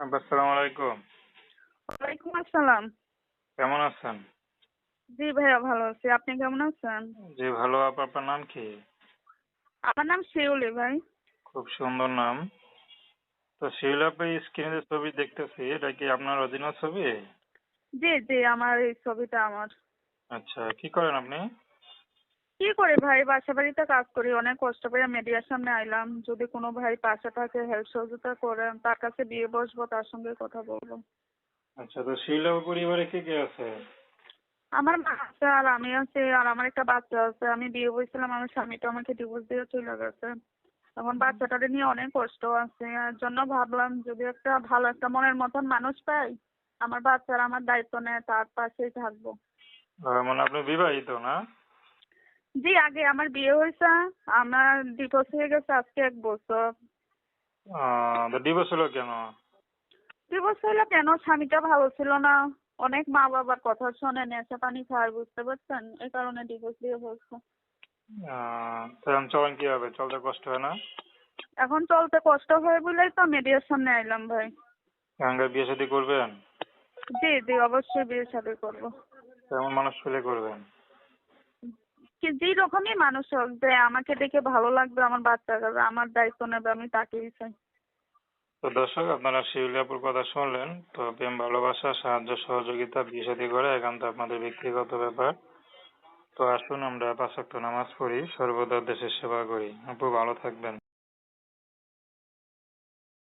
আব্বা, আসসালামু আলাইকুম। ওয়ালাইকুম আসসালাম। কেমন আছেন? জি ভাইয়া ভালো আছি। আপনি কেমন আছেন? জি ভালো। আপনার নাম কি? আমার নাম শিউলি ভাই। খুব সুন্দর নাম। তো শিউলি আপা স্ক্রিনে যে ছবি দেখতেছি এটা কি আপনার অরিজিনাল ছবি? জি জি আমার এই ছবিটা আমার। আচ্ছা কি করেন আপনি? কি করে ভাই? বাসা বাড়িতে কাজ করি অনেক কষ্ট করে মিডিয়ার সামনে আইলাম। যদি কোনো ভাই পাশে থাকে হেল্প সহযোগিতা করেন তার কাছে বিয়ে বসবো তার সঙ্গে কথা বলব। আচ্ছা তো আপা পরিবারে কে কে আছে? আমার মা আছে আর আমি আছি আর আমার একটা বাচ্চা আছে। আমি বিয়ে বসছিলাম আমার স্বামীটা আমাকে ডিভোর্স দিয়ে চলে গেছে। এখন বাচ্চাটাকে নিয়ে অনেক কষ্ট আছে এর জন্য ভাবলাম যদি একটা ভালো একটা মনের মতন মানুষ পাই আমার বাচ্চার আমার দায়িত্ব নেয় তার পাশেই থাকব। মানে আপনি বিবাহিত না? জি আগে আমার বিয়ে হয়েছে আমার ডিভোর্স হয়ে গেছে আজকে এক বছর। ডিভোর্স হলো কেন? ডিভোর্স হইল কেন? স্বামীটা ভালো ছিল না। অনেক মা বাবার কথা শোনে নেশা পানি খায় বুঝতে পারছেন? এই কারণে ডিভোর্স দিয়ে হয়েছে। এখন চলেন কীভাবে? চলতে কষ্ট হয় না? এখন চলতে কষ্ট হয় বলেই তো মিডিয়ার সামনে আইলাম ভাই। এখনকার বিয়ে শাদী করবেন? জি জি অবশ্যই বিয়ে শাদী করব। কেমন মানুষ পেলে করবেন? কি যে রকমই মানুষ হোক, যে আমাকে দেখে ভালো লাগবে, আমার বাচ্চা কাছে আমার দায়িত্ব নেবে, আমি তাকেই চাই। তো দর্শক, আপনারা শিউলিয়াপুর কথা শুনলেন, তো প্রেম, ভালোবাসা, সাহায্য, সহযোগিতা বিষয়টি করে একান্ত আপনাদের ব্যক্তিগত ব্যাপার। তো আসুন আমরা পাঁচ নামাজ পড়ি, সর্বদা দেশের সেবা করি। আপু, ভালো থাকবেন।